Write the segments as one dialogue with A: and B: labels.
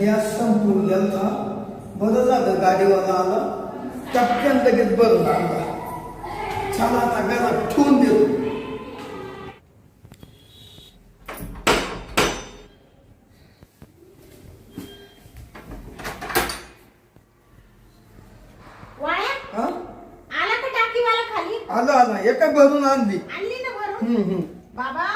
A: Gas संपून गेलता. बरं झालं गाडीवाला आला. टपक्यान लगेच बरं लागला. चला आता घरात ठेवून हा?
B: खाली?
A: आलो आला. एका भरून आणली
B: आणली ना भरून
A: हम्म, हम्म.
B: बाबा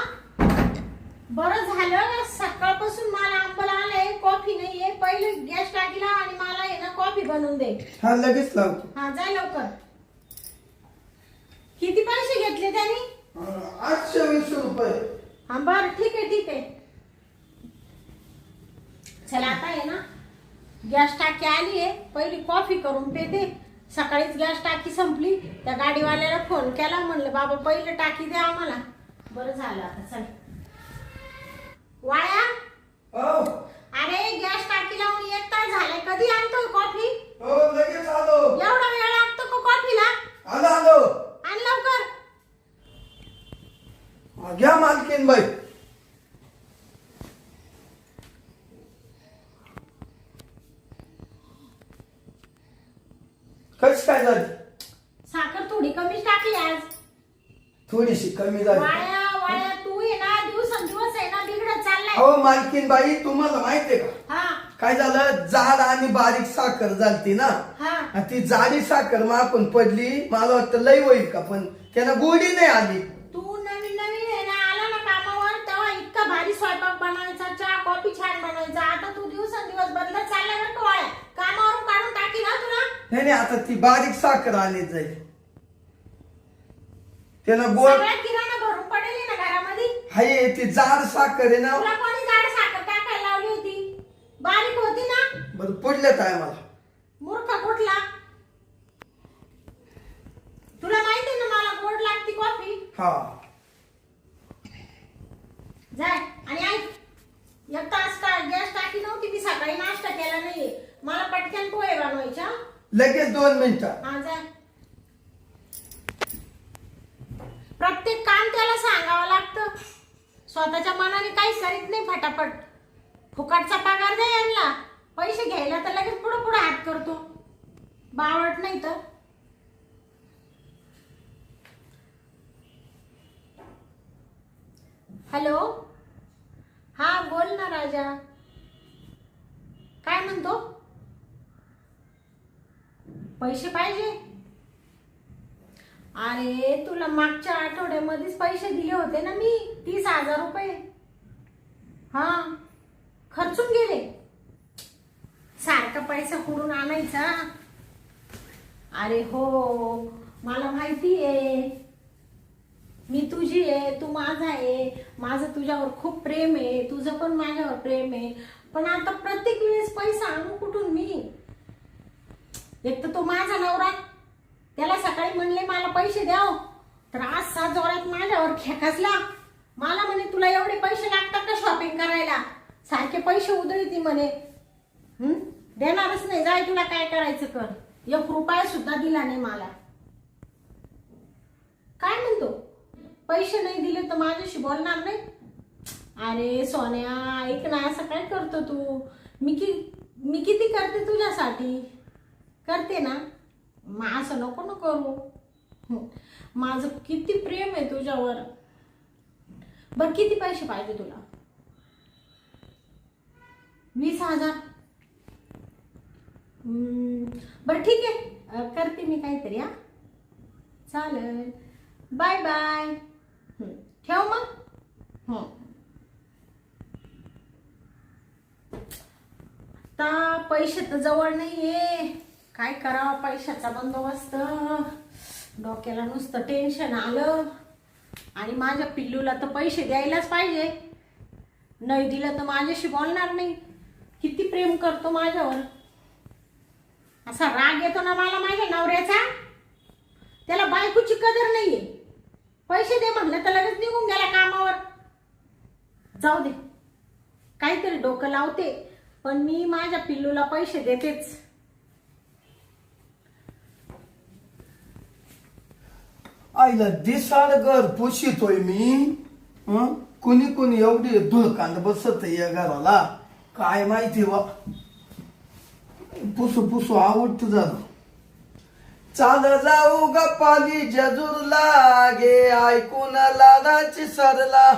B: बरं झालं सकाळपासून मला आंबला आलंय कॉफी नाहीये पहिले गॅस टाकीला आणि मला आहे ना कॉफी बनवून दे
A: हा लगेच लावतो.
B: हा जा लवकर. किती पैसे घेतले त्यांनी?
A: अं, आठशे वीस रुपये.
B: हा बरं ठीक आहे ठीक आहे. चला आता आहे ना गॅस टाकी आली आहे. पहिली कॉफी करून पेते. सकाळीच गॅस टाकी संपली. त्या गाडीवाल्याला फोन केला म्हणलं बाबा पहिलं टाकी द्या आम्हाला. बरं झालं आता चल. वाया?
A: हो.
B: अरे गॅस टाकी लावून एक तास झालाय. कधी आणतोय कॉफी?
A: हो लगेच आलो.
B: एवढा वेळ लागतो का कॉफीला?
A: आलो आलो.
B: आण लवकर.
A: घ्या मालकीन बाई. कशी काय झाली?
B: साखर थोडी कमीच टाकली आज.
A: थोडीशी कमी झाली.
B: वाया वाया. तू आहे ना दिवसेंदिवस आहे ना बिघडत चाललाय.
A: हो मालकीन बाई तुम्हाला माहितीये का?
B: हा.
A: काय झालं? जाड आणि बारीक साखर झालती ना?
B: हा.
A: आणि ती जाडी साखर मागून पडली. मला वाटतं लय होईल का पण त्यानं गोडी नाही आली.
B: तू नवीन नवीन आहे ना आला ना कामावर तेव्हा इतका भारी स्वयंपाक बनवायचा चहा कॉफी छान बनवायचा. आता तू दिवसेंदिवस बदलत बरं का वाया कामावरून काढून टाकी ना तुला
A: नाही नाही आता ती बारीक साखर आली जाईल त्यानं गोड
B: सगळ्या किराणा भरून पडेल ना घरामध्ये.
A: हाय ती जाड साखर आहे ना.
B: तुला कोणी झाड साखर बारीक होती ना?
A: बरं पुढल्या टायमाला
B: मूर्ख कुठला? तुला माहिती ना मला गोड लागती कॉफी?
A: हा.
B: जाय आणि ऐक एक तास टा गॅस टाकी नव्हती मी सकाळी नाश्ता केला नाहीये. मला पटकन पोहे बनवायच्या
A: लगेच दोन मिनिटं.
B: हा जाय. प्रत्येक काम त्याला सांगावं लागतं. स्वतःच्या मनाने काहीच करीत नाही फटाफट. फुकटचा पगार यांना पैसे घ्यायला तर लगेच पुढं पुढं हात करतो. बावट नाही तर. हॅलो? हा बोल ना राजा. काय म्हणतो? पैसे पाहिजे? अरे तुला मागच्या आठवड्यामध्येच पैसे दिले होते ना मी? तीस हजार रुपये. हा खर्चून गेले. सारखा पैसा कुठून आणायचा? अरे हो मला माहिती आहे. मी तुझी आहे तू माझा आहे. माझं तुझ्यावर खूप प्रेम आहे. तुझं पण माझ्यावर प्रेम आहे. पण आता प्रत्येक वेळेस पैसा आणू कुठून मी? एक तर तो माझा नवरा. त्याला सकाळी म्हणले मला पैसे द्याव. तर आज सात जोरात माझ्यावर खेकासला. मला म्हणे तुला एवढे पैसे लागतात का शॉपिंग करायला? सारखे पैसे उधळी म्हणे. देणारच नाही. जाय तुला काय करायचं कर. एक रुपया सुद्धा दिला नाही मला. काय म्हणतो? पैसे नाही दिले तर माझ्याशी बोलणार नाही? अरे सोन्या ऐक ना असं काय करतो तू? मी कि मी किती करते तुझ्यासाठी? करते ना? मग असं नको न करू. माझं किती प्रेम आहे तुझ्यावर. बरं किती पैसे पाहिजे तुला? वीस हजार. बरं ठीक आहे. करते मी काहीतरी हा. चालेल. Bye bye. ठेव मग. हो आता पैसे तर जवळ नाहीये. काय करावं पैशाचा बंदोबस्त. डोक्याला नुसतं टेन्शन आलं. आणि माझ्या पिल्लूला तर पैसे द्यायलाच पाहिजे. नाही दिलं तर माझ्याशी बोलणार नाही. किती प्रेम करतो माझ्यावर. असा राग येतो ना मला माझ्या नवऱ्याचा? त्याला बायकोची कदर नाहीये. पैसे दे म्हणलं तर लगेच निघून गेला कामावर. जाऊ दे. काहीतरी डोकं लावते पण मी माझ्या पिल्लूला पैसे देतेच.
A: आईला दिसाड घर पोशितोय मी. हं? कुणी कुणी एवढी धुळकांड बसत या घराला. काय माहिती वा पुसू पुसू आवडत झालं चाल जाऊ गप्पाली जजूरला गे ऐकून लाडाची सरला.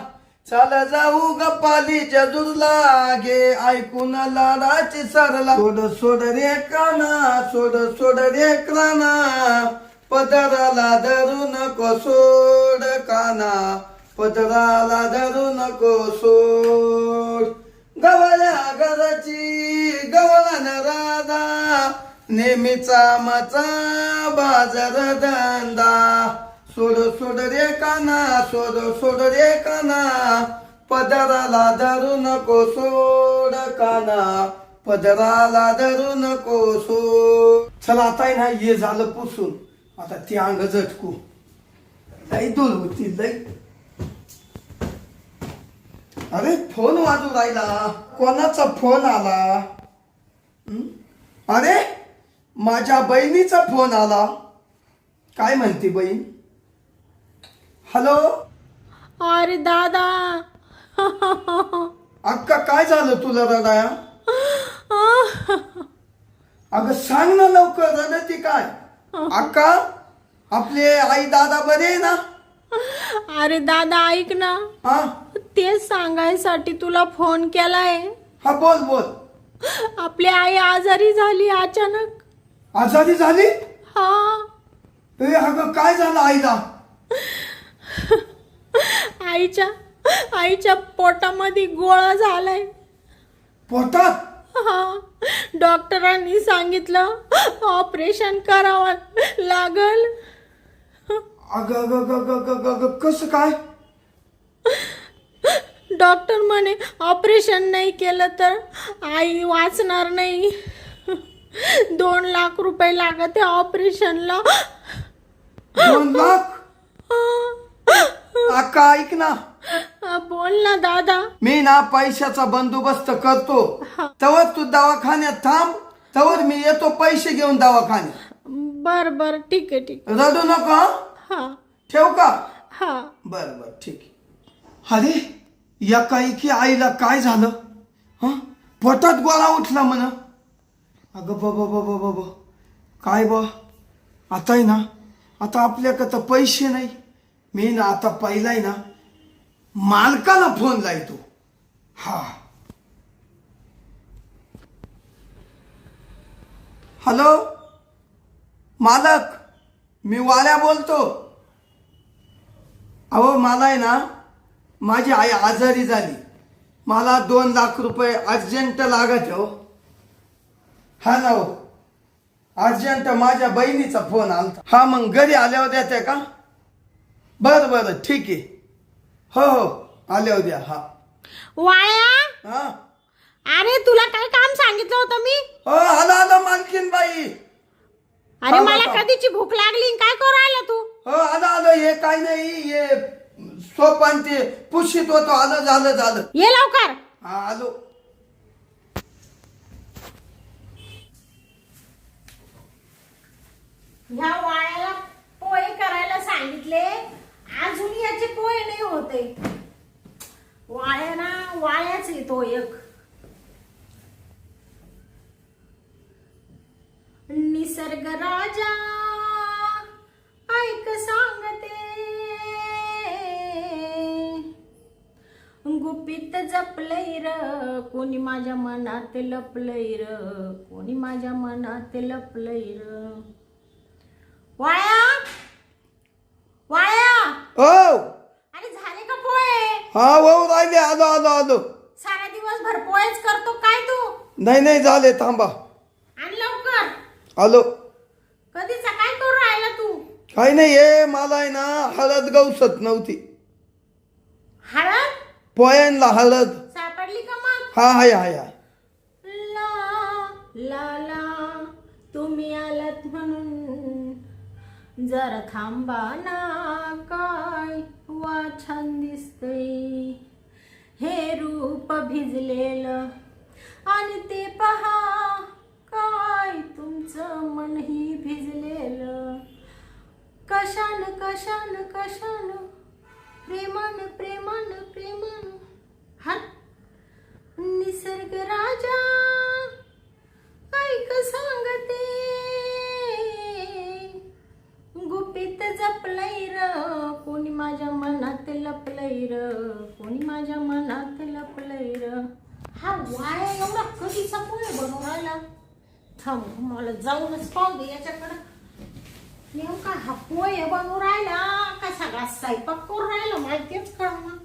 A: चाल जाऊ गप्पाली जजूरला गे ऐकून लाडाची सरला. सोड सोड रे काना सोड सोड रे काना. पदराला धरू नको सोड काना. पदराला धरू नको सोड. गवळ्या घराची गवळण राधा. नेहमीचा माचा बाजार धंदा. सोड सोड रे काना सोड सोड रे काना. पदराला धरू नको सोड काना. पदराला धरू नको सोड. चला आता ना हे झालं पुसून. आता ती अंग झटकू. लई दूर होती लई. अरे फोन वाजू राहिला. कोणाचा फोन आला? अरे माझ्या बहिणीचा फोन आला. काय म्हणते बहीण? हॅलो?
B: अरे दादा.
A: अक्का काय झालं तुला रडाया अगं सांग ना लवकर. रडती काय? अक्का आपले आई दादा बरे ना?
B: अरे दादा ऐक ना.
A: हा?
B: तेच सांगायसाठी तुला फोन केलाय.
A: हा बोल बोल.
B: आपली आई आजारी झाली अचानक.
A: आजारी झाली?
B: हा.
A: ए अगं काय झालं आईला?
B: आईच्या आईच्या पोटामध्ये गोळा झालाय.
A: पोटात?
B: हा. डॉक्टरांनी सांगितलं ऑपरेशन करावं लागल.
A: अगं अगं अगं अगं अगं कसं काय?
B: डॉक्टर म्हणे ऑपरेशन नाही केलं तर आई वाचणार नाही. दोन लाख रुपये लागत आहे ऑपरेशनला.
A: दोन लाख? अक्का ऐक ना.
B: बोल ना दादा.
A: मी ना पैशाचा बंदोबस्त करतो. तवर तू दवाखान्यात थांब. तवर मी येतो पैसे घेऊन दवाखान्यात.
B: बर बर ठीक आहे ठीक
A: रडू नको हं? ठेव का?
B: हा.
A: बर बर ठीक अरे या काही की आईला काय झालं? हं? पोटात गोळा उठला म्हण. अगं बाबा बाबा बाबा काय बा? आता आहे ना आता आपल्याकडं तर पैसे नाही. मी ना आता पहिलाय ना मालकाला फोन लायतो. हा. हॅलो मालक? मी वाल्या बोलतो. अहो मला आहे ना माझी आई आजारी झाली. मला दोन लाख रुपये अर्जंट लागत हो. हा ना हो. अर्जंट माझ्या बहिणीचा फोन आला हा मग घरी आल्यावर देते का? बरं बरं ठीक आहे. हो हो आल्यावर द्या हा.
B: वाया
A: हा?
B: अरे तुला काय काम सांगितलं होतं मी?
A: हो आलं आलं मालकीन बाई
B: अरे मला. कधीची भूक लागली आणि काय करू राहिला तू?
A: हो आलं आलं हे काय नाही हे सोपान ते पुशीत होतो. आलं झालं झालं.
B: ये लवकर.
A: हा आलो.
B: ह्या वाळ्याला पोहे करायला सांगितले. अजून याचे पोहे नाही होते. वाळ्या ना वाळ्याच येतो एक. निसर्ग राजा ऐक सांगते. गुपित जपलंय र कोणी माझ्या मनात लपलंय र कोणी माझ्या मनात लपलंय र. वाळ्या वाळ्या.
A: हो
B: अरे झाले का पोहे?
A: हा हो राहिले. आलो आलो आलो.
B: सारा दिवसभर पोहेच करतो काय तू?
A: नाही नाही झाले. थांबा.
B: आणि लवकर
A: आलो.
B: कधीचा? काय करू राहिला तू?
A: काही नाही हे मला आहे ना हळद गवसत नव्हती.
B: हळद?
A: पोयांना हळद.
B: सापडली का मग?
A: हा हाय हाय हाय.
B: ला ला ला तुम्ही आलात म्हणून. जरा थांबा ना काय वा छान दिसतंय. हे रूप भिजलेलं. आणि ते पहा काय तुमचं मनही भिजलेलं? कशान कशान कशान? प्रेमान प्रेमान प्रेमान. हा? निसर्ग राजा ऐक सांगते. गुपित जपलय र कोणी माझ्या मनात लपलय र कोणी माझ्या मनात लपलंय र. हा वाया एवढा कधीचा पोळ बनवून आला थांब मला जाऊनच पाहू दे याच्याकडं. नेमका हा पोहे बनवून राहिला का सगळा स्वयंपाक करून राहिला? मला तेच कळणार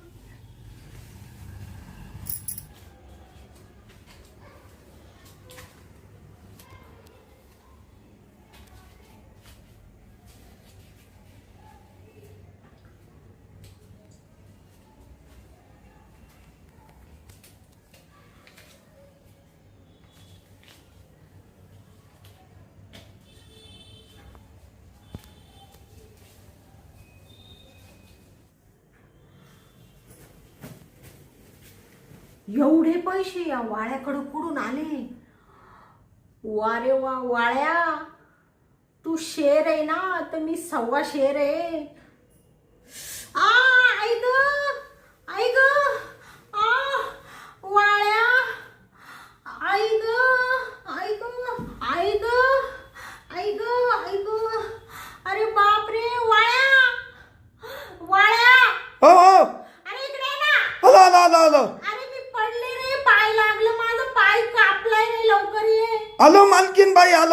B: एवढे पैसे या वाळ्याकडं कुडून आले? वारे वा वाळ्या तू शेर आहे ना तर मी सव्वा शेर आहे.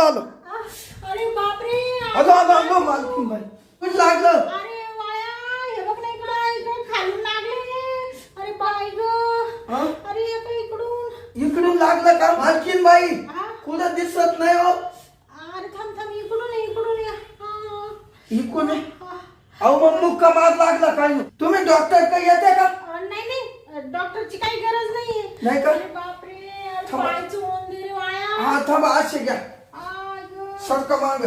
A: आलो।
B: अरे बापरे
A: आलो आलो आलो मालकीन बाई कुठं लागलं।
B: अरे वाया हे बघ ना इकडं इकडं खालून लागले अरे बाय ग।
A: हा?
B: अरे इकडून।
A: इकडून लागलं का मालकीन बाई?
B: हा?
A: कुठं दिसत नाही हो।
B: अरे थांब थांब इकडून ये, इकडून ये. हा,
A: इकडून. अहो मग मुक्का मार लागला काय? तुम्ही डॉक्टर काही येते का?
B: नाही नाही. डॉक्टरची काही गरज नाहीये.
A: नाही का?
B: अरे बापरे अरे
A: थांबा.
B: पाय चोळून दे वाया.
A: हा थांबा असे घ्या. सरका माग.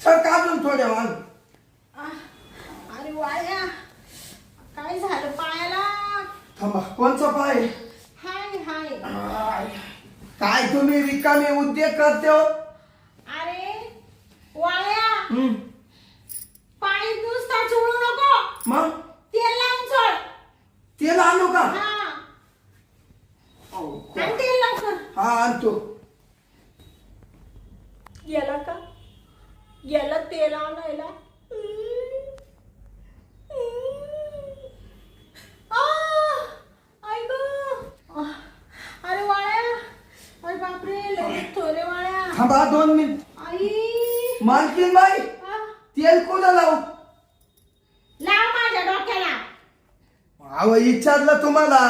A: सरका अजून थोड्या माग.
B: अरे वाया. काय झालं पायाला?
A: थांबा. कोणचा पाय?
B: Hi hi.
A: आय. काय तुम्ही रिकामे उद्योग करते हो?
B: अरे वाया. पाय नुसता चोळू नको.
A: मग?
B: तेल लावून चोळ.
A: तेल आणू का?
B: हा.
A: अहो,
B: आणि तेल
A: हा आणतो.
B: गेला का? गेला तेल आणायला? अरे वाळ्या अरे बापरे लगेच थोरे वाळ्या
A: थांबा दोन मिनिट.
B: आई!
A: मालकीन बाई
B: आ,
A: तेल कुठं लावू?
B: लाव माझ्या डोक्याला.
A: अहो विचारलं तुम्हाला.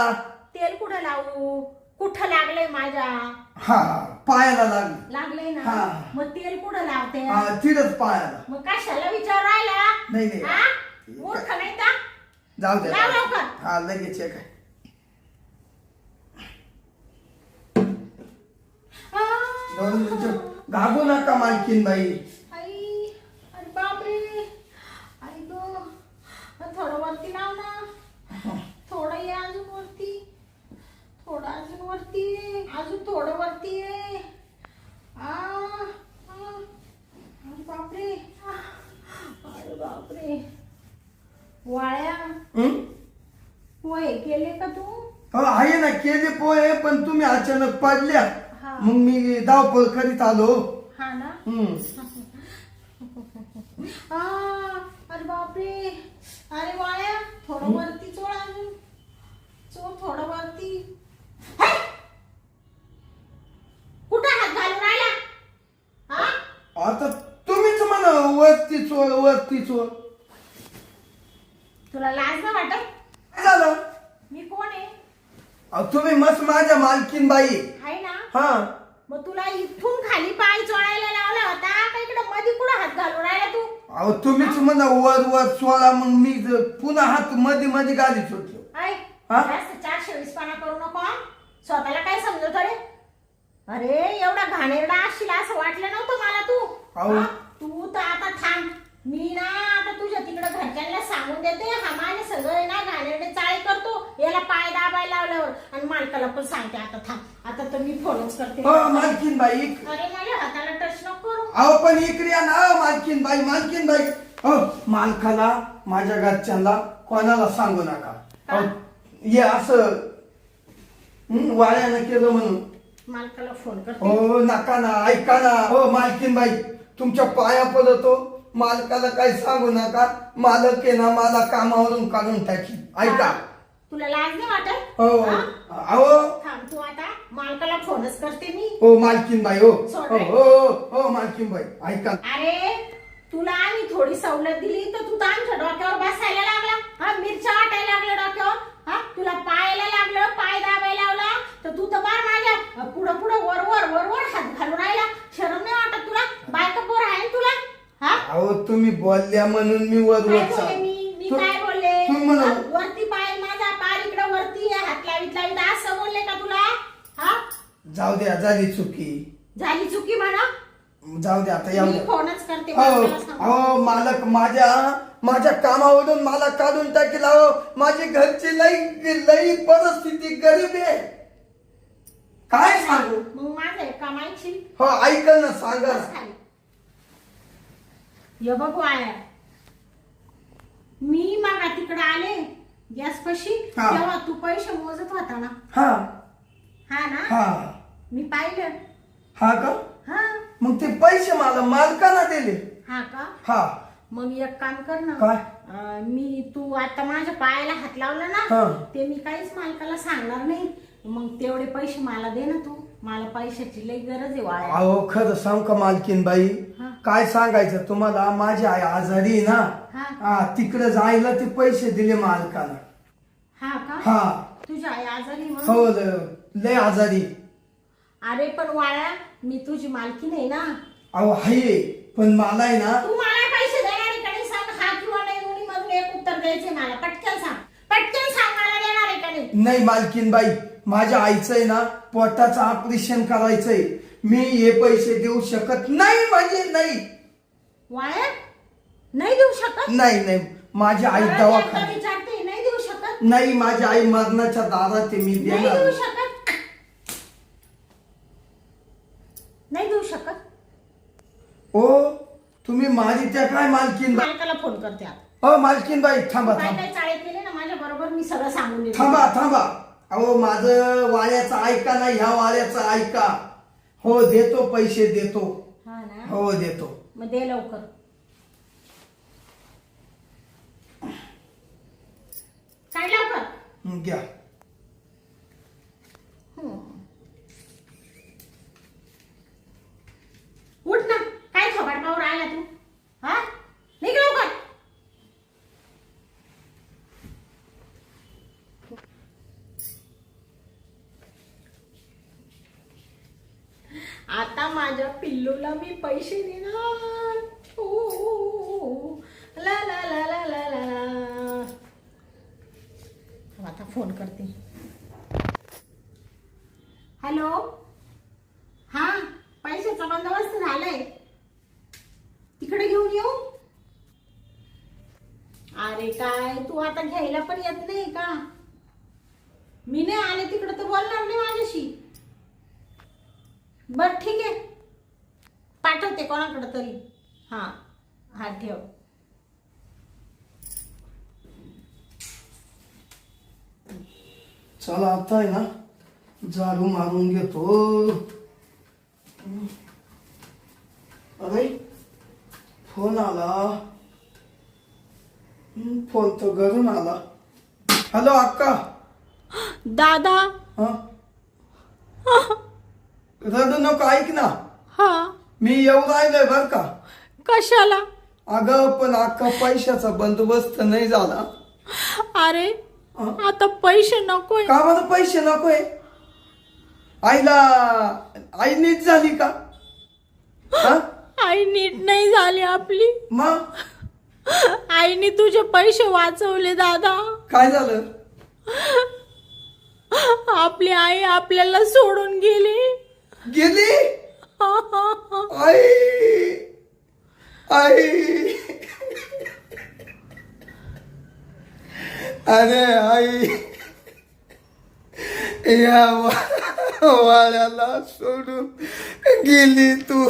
B: तेल कुठं लावू? कुठं लागलंय माझ्या?
A: हा पायाला लागलं
B: लागलंय ना?
A: हा.
B: मग तेल कुठं लावते?
A: हा तिथंच पायाला.
B: मग कशाला विचार राहिला?
A: नाही नाही.
B: हा? मूर्ख नाही का?
A: जाऊ दे
B: लाव लवकर.
A: हा लगेच एक आहे
B: आ,
A: नका मालकीन बाई.
B: आई अरे बापरे. आई गो. थोडं वरती लाव ना थोडं ये अजून वरती थोडं अजून वरती ये. अजून थोडं वरती ये आ, आ. अरे बापरे अरे बापरे वाळ्या
A: हं?
B: होय केले का तू
A: हो आहे ना केले पोहे पण तुम्ही अचानक पडल्या
B: हा.
A: मग मी धावपळ करीत आलो
B: हा ना. आ, अरे बापरे अरे वाळ्या थोडं वरती चोळ अजून चोळ थोडं वरती हे! कुठं हात घालून राहिला हा
A: आता तुम्हीच म्हणा वरती चोळ वरती चोळ
B: तुला लाज ना वाटत?
A: काय झालं?
B: मी कोण आहे?
A: अहो, तुम्ही मस्त माझ्या मालकीन बाई
B: आहे ना?
A: हा.
B: मग तुला इथून खाली पाय चोळायला लावला होता का इकडे मध्ये कुठं हात घालून राहिला तू?
A: अहो तुम्हीच म्हणा वर वर सोळा मग मी ज- पुन्हा हात मध्ये मध्ये सुटलो हा?
B: जास्त चारशे वीस पाना करू नको हं? स्वतःला काय समजत रे? अरे एवढा घाणेरडा असशील असं वाटलं नव्हतं मला तू.
A: अहो.
B: हा? मी ना आता तुझ्या तिकडे घरच्यांना सांगून देते हा माझे सगळे ना घाणेरडे चाळे करतो. याला पाय दाबायला लावल्यावर. आणि मालकाला पण सांगते आता थांब. आता तर मी फॉलोच करते.
A: हो मालकीन बाई
B: अरे माझ्या हाताला टच नको करू.
A: अहो पण इकडे या ना मालकीन बाई मालकीन बाई हो मालकाला माझ्या घरच्यांना कोणाला सांगू नका. अहो, हे असं हं, वाऱ्यानं केलं म्हणून.
B: मालकाला फोन करते.
A: हो नका ना ऐका ना. हो मालकीन बाई तुमच्या पाया पडतो. मालकाला काही सांगू नका. मालक आहे ना मला कामावरून काढून टाकी ऐका?
B: तुला लाज नाही वाटत?
A: हो.
B: हा?
A: अहो.
B: थांब तू आता मालकाला फोनच करते मी.
A: हो मालकीन बाई हो.
B: सोड
A: हो. हो हो, हो मालकीन बाई ऐका.
B: अरे तुला आम्ही थोडी सवलत दिली तर तू तर आमच्या डोक्यावर बसायला लागला. हा मिरच्या वाटायला लागल्या डोक्यावर. हा तुला पायाला लागलं पाय दाबायला लावला तर तू तर बार माझ्या पुढं पुढं वर वर वर वर हात घालून राहिला. शरम नाही वाटत तुला? बायका पोर आहे ना तुला? हा?
A: अहो तुम्ही बोलल्या म्हणून मी वर
B: काय
A: वर चाल-
B: मी? मी
A: तू-
B: काय
A: म्हणा.
B: हा? वरती पाय माझा पाय इकडे वरती आहे, हात लावित लावित. असं बोलले का तुला? हा?
A: जाऊ द्या झाली चुकी.
B: झाली चुकी म्हणा.
A: जाऊ द्या आता
B: मी फोनच करते
A: हो मालक माझ्या माझ्या कामावरून मला काढून टाकेल. अहो माझी घरची लई लई परिस्थिती गरीब आहे. काय सांगू?
B: मग माझं आहे कमायची
A: हो ऐकल ना सांगा
B: बस खाली. ये बघ वाया मी मग तिकडे आले गॅस पशी
A: हा.
B: तेव्हा तू पैसे मोजत होता ना.
A: हा.
B: हा ना?
A: हा.
B: मी पाहिलं.
A: हा का?
B: हा.
A: मग ते पैसे मला मालकाला दिले.
B: हा का?
A: हा.
B: मग एक काम कर ना.
A: काय?
B: अं, मी तू आता माझ्या पायाला हात लावला
A: हा.
B: ना ते मी काहीच मालकाला सांगणार नाही. मग तेवढे पैसे मला दे ना तू. मला पैशाची लई गरज आहे वाया
A: अहो खरं सांग का मालकीन बाई
B: हा.
A: काय सांगायचं तुम्हाला? माझी आई आजारी आहे ना.
B: हा.
A: तिकडे जायला ते पैसे दिले मालकाला
B: हा का?
A: हा.
B: तुझी आई आजारी म्हणून
A: हो ल- लय आजारी.
B: अरे पण वाळ्या मी तुझी मालकी नाही ना.
A: अहो आहे. पण मला आहे ना
B: तू मला पैसे देणार आहे सांग हा किंवा नाही मधून एक उत्तर द्यायचे मला. पटकन सांग मला देणार आहे का नाही
A: नाही मालकीन बाई माझ्या आईचं आहे ना पोटाचं ऑपरेशन करायचंय. मी हे पैसे देऊ शकत नाही म्हणजे नाही.
B: नाही देऊ शकत?
A: नाही नाही. माझी आई
B: मला एकदा
A: दवाखान्यात
B: विचारते नाही देऊ शकत?
A: नाही माझी आई मरणाच्या दारात आहे मी
B: नाही
A: देणार
B: देऊ
A: नाही.
B: शकत? नाही देऊ शकत?
A: ओ तुम्ही माझी त्या काय मालकीन बाई
B: मालकाला फोन करते आता.
A: हो मालकीन बाई थांबा
B: काय
A: थांबा.
B: काय चाळे केले ना माझ्या बरोबर? मी सगळं सांगून देते.
A: थांबा थांबा. अहो माझं वाऱ्याचं ऐका ना ह्या वाऱ्याचं ऐका. हो देतो पैसे देतो.
B: हा ना?
A: हो देतो.
B: मग दे लवकर. काय लवकर?
A: हं, घ्या.
B: उठ ना. काय थोबाड पावर आला तू? हा? निघ लवकर. आता माझ्या पिल्लूला मी पैसे देणार. हो, हो, हो, ला ला ला ला ला ला ला. आता फोन करते. हॅलो? हा पैशाचा बंदोबस्त झालाय. तिकडे घेऊन येऊ? अरे काय तू आता घ्यायला पण येत नाही का? मी नाही आले तिकडे तर बोलणार नाही माझ्याशी. बर ठीक आहे. पाठवते कोणाकडे तरी. हा हा ठेव.
A: चला आता आहे ना झाडू मारून घेतो. अरे फोन आला. फोन तर घरून आला. हॅलो अक्का.
B: दादा.
A: हा. रडू नको ऐक ना.
B: हा.
A: मी येऊ राहिलोय बर का?
B: कशाला?
A: अगं पण अक्का पैशाचा बंदोबस्त नाही झाला.
B: अरे
A: हा?
B: आता पैसे नकोय.
A: का मला पैसे नकोय? आईला आई नीट झाली का? हा?
B: आई नीट नाही झाली आपली.
A: मग?
B: आईने तुझे पैसे वाचवले दादा.
A: काय झालं?
B: आपली आई आपल्याला सोडून गेली.
A: गेली? आई! आई! अरे आई! या वाड्याला सोडून गेली तू.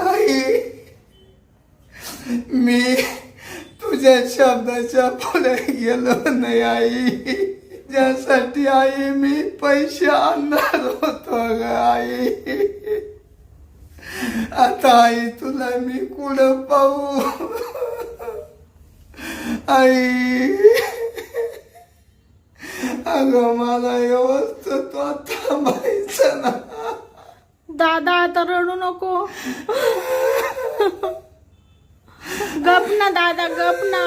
A: आई! मी तुझ्या शब्दाच्या पुढे गेलो नाही आई. ज्यासाठी आई मी पैसे आणणार होतो ग आई. आता आई तुला मी कुठं पाहू? आई. अगं मला व्यवस्थित आता माहिचं ना.
B: दादा आता रडू नको. गप ना दादा गप ना.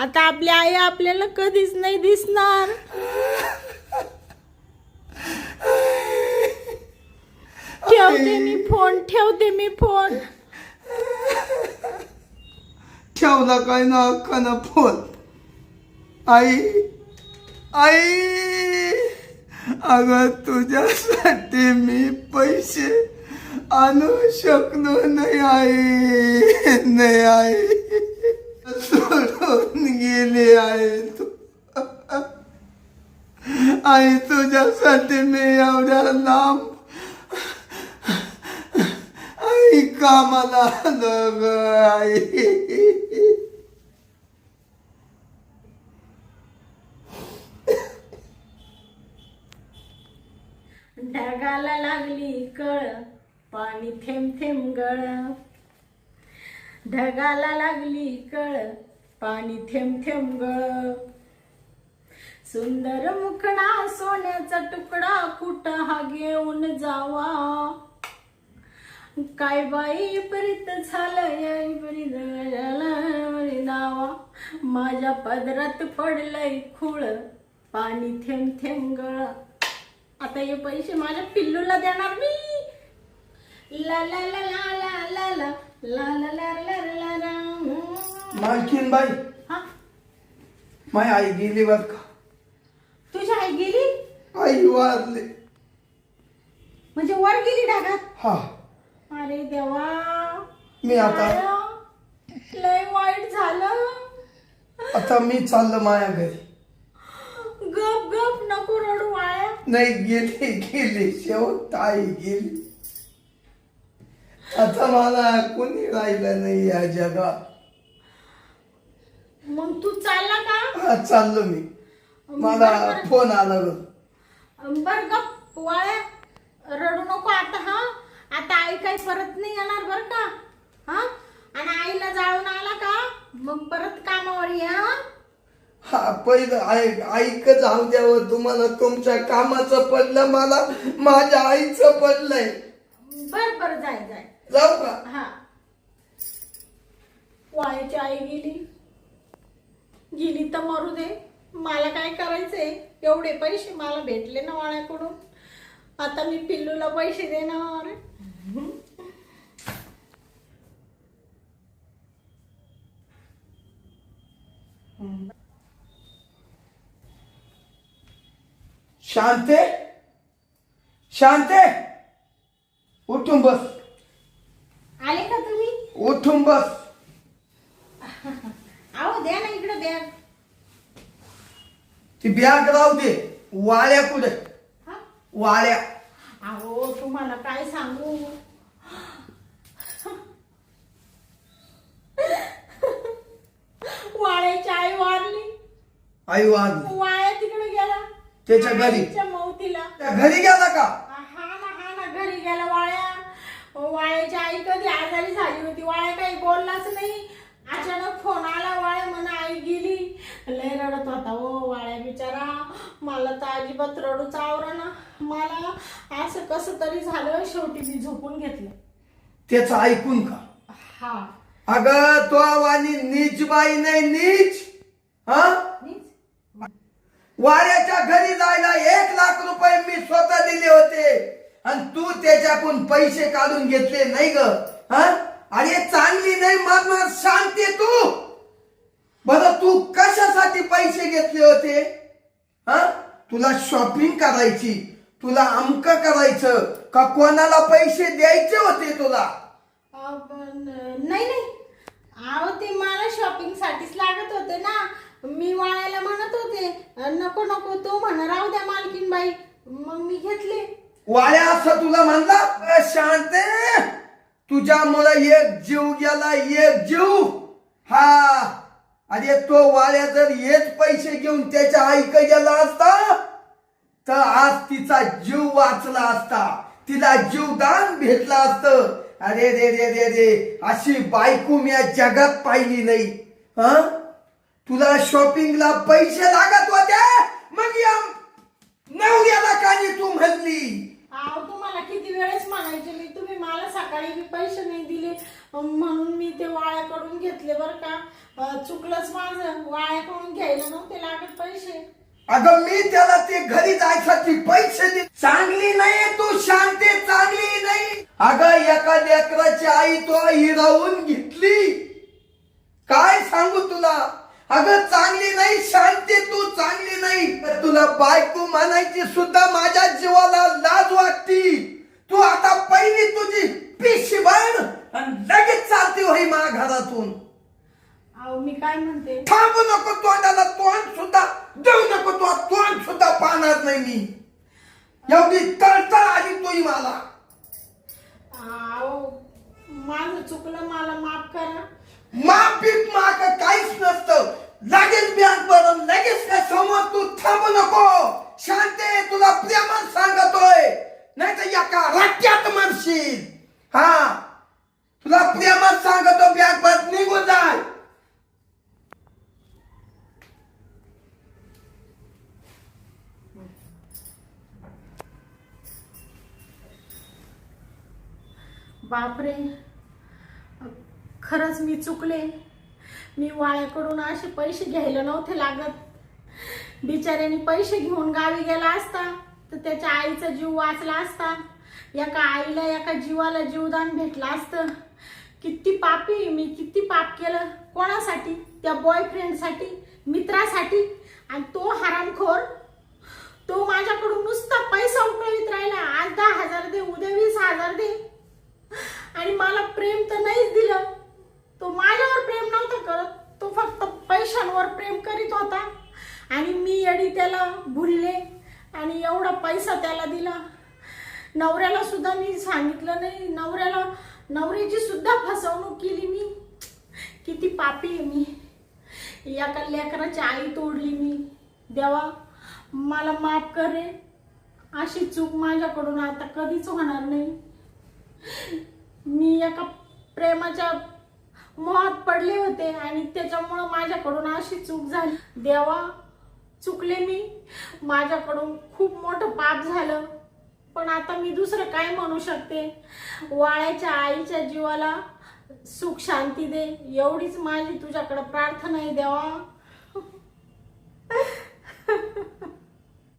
B: आता आपली आई आपल्याला कधीच नाही दिसणार. ठेवते मी फोन ठेवते मी फोन.
A: ठेवला काय ना अक्कानं फोन? आई आई अगं तुझ्यासाठी मी पैसे आणू शकलो नाही आई नाही. आई सोडून गेली आहे तू. आई तुझ्यासाठी मी एवढ्या लांब आई कामाला आलो ग आई?
B: ढगाला लागली कळ. पाणी थेंब थेंब गळ. ढगाला लागली कळ पाणी थेंब थेंब गळ. सुंदर मुखडा सोन्याचा तुकडा कुठं हा घेऊन जावा? काय बाई परित झालं याई नावा? माझ्या पदरात पडलंय खुळ पाणी थेंब थेंब गळ. आता हे पैसे माझ्या पिल्लूला देणार मी? ला ला ला ला ला ला ला ला ला ला ला ला ला हम्म.
A: मालकीन बाई
B: हा
A: माझी आई गेली बर का
B: तुझी आई गेली
A: आई वारली
B: म्हणजे वर गेली ढगात
A: हा
B: अरे देवा
A: मी आता?
B: लय वाईट झालं
A: आता मी चाललो माया घरी
B: गप गप नको रडू वाया
A: नाही गेली गेली शेवट आई गेली आता मला कोणी राहिलं नाही या जगात.
B: मग तू चालला का?
A: हा चाललो मी. मला फोन आला ग
B: बर गप वाळ्या रडू नको आता हा. आता आई काही परत नाही येणार बर का? हा? आणि आईला जाळून आला का? मग परत कामावर ये हा.
A: हा पहिलं ऐक ऐक जाऊ द्यावं. तुम्हाला तुमच्या कामाचं पडलं मला माझ्या आईचं पडलंय.
B: बर बर जाय जाय.
A: जाऊ का?
B: हा. वाळ्याची आई गेली. गेली तर मरू दे. मला काय करायचंय? एवढे पैसे मला भेटले ना वाळ्याकडून. आता मी पिल्लूला पैसे देणार
A: शांते? शांते? उठून बस.
B: आले का तुम्ही?
A: उठून बस.
B: आहो द्या ना इकडे द्या
A: ती बॅग राहू दे. वाळ्या कुठे?
B: हा?
A: वाळ्या
B: अहो तुम्हाला काय सांगू? वाळ्याची आई वारली.
A: आई वाढली
B: वाळ्या तिकडे गेला.
A: त्याच्या घरी?
B: आईच्या मौतीला.
A: त्या घरी गेला का?
B: हा ना हा ना घरी गेला वाळ्या. वाळ्याची आई कधी आजारी झाली होती? वाळ्या काही बोललाच नाही. अचानक फोन आला वाळ्या म्हणा आई गेली. लय रडत होता. ओ वाळ्या बिचारा मला तर अजिबात रडूच आवरणा मला असं कसं तरी झालं शेवटी मी झोपून घेतलं.
A: त्याचं ऐकून का?
B: हा.
A: अगं तो वाणी नीच बाई नाही नीच. हा?
B: मीच?
A: वाड्याच्या घरी जायला एक लाख रुपये मी स्वतः दिले होते. आणि तू त्याच्याकडून पैसे काढून घेतले नाही ग हा? अरे चांगली नाही मरणार शांती तू. बरं तू कशासाठी पैसे घेतले होते? हा? तुला शॉपिंग करायची तुला अमक करायचं का कोणाला पैसे द्यायचे होते तुला?
B: पण, नाही नाही. अहो ते मला शॉपिंग साठीच लागत होते ना. मी वाळायला म्हणत होते नको नको तो म्हण राहू द्या मालकीन बाई मग मी घेतले.
A: वाड्या असं तुला म्हणला? शांते तुझ्यामुळे एक जीव गेला एक जीव. हा. अरे तो वाड्या जर येत पैसे घेऊन त्याच्या ऐक गेला असता तर आज तिचा जीव वाचला असता तिला जीवदान भेटला असतं. अरे रे रे रे रे अशी बायको मी या जगात पाहिली नाही. हा? तुला शॉपिंगला पैसे लागत होते? मग या नवऱ्याला कानी तू म्हणली?
B: अहो तुम्हाला किती वेळेस म्हणायचे मी तुम्ही मला सकाळी मी पैसे नाही दिले म्हणून मी ते वाळ्याकडून घेतले बरं का. चुकलंच माझं वाळ्याकडून घ्यायला नव्हते लागत पैसे.
A: अगं मी त्याला ते घरी जायसाठी पैसे दे चांगली नाही तू शांती चांगली नाही. अगं एका लेकराची आई तो हिरावून घेतली. काय सांगू तुला? अगं चांगली नाही शांती तू चांगली नाही. तुला बायको म्हणायची सुद्धा माझ्या जीवाला लाज वाटती. तू आता पहिली तुझी पिशी बन आणि लगेच चालती होई मा घरातून.
B: अहो मी काय म्हणते?
A: थांबू नको तोंडाला तोंड सुद्धा देऊ नको तो तोंड सुद्धा पाहणार नाही मी. एवढी तळतळ आली तोही मला.
B: अहो माझं चुकलं मला माफ करा.
A: माप माग काहीच नसतं. लगेच बँक भरून लगेच काय समोर तू थांबू नको. शांत तुला प्रेमान सांगतोय. नाही तर एका रट्ट्यात म्हणशील हा. तुला प्रेमात सांगतो बँक भर निघून जाय.
B: बापरे. खरंच मी चुकले. मी वाळ्याकडून असे पैसे घ्यायला नव्हते लागत. बिचाऱ्याने पैसे घेऊन गावी गेला असता तर त्याच्या आईचा जीव वाचला असता. एका आईला एका जीवाला जीवदान भेटलं असतं. किती पापी मी किती पाप केलं. कोणासाठी? त्या बॉयफ्रेंडसाठी मित्रासाठी? आणि तो हरामखोर? तो माझ्याकडून नुसता पैसा उकळीत राहिला. आज दहा हजार दे उद्या वीस हजार दे. आणि मला प्रेम तर नाहीच दिलं तो माझ्यावर प्रेम नव्हता करत तो फक्त पैशांवर प्रेम करीत होता आणि मी येडी त्याला भुलले आणि एवढा पैसा त्याला दिला. नवऱ्याला सुद्धा मी सांगितलं नाही. नवऱ्याला नवऱ्याची सुद्धा फसवणूक केली मी. किती पापी आहे मी. एका लेकराची आई तोडली मी. देवा मला माफ करे अशी चूक माझ्याकडून आता कधीच होणार नाही. मी एका प्रेमाच्या मोहात पडले होते आणि त्याच्यामुळं माझ्याकडून अशी चूक झाली. देवा चुकले मी. माझ्याकडून खूप मोठं पाप झालं. पण आता मी दुसरं काय म्हणू शकते? वाळ्याच्या आईच्या जीवाला सुख शांती दे. एवढीच माझी तुझ्याकडे प्रार्थना आहे देवा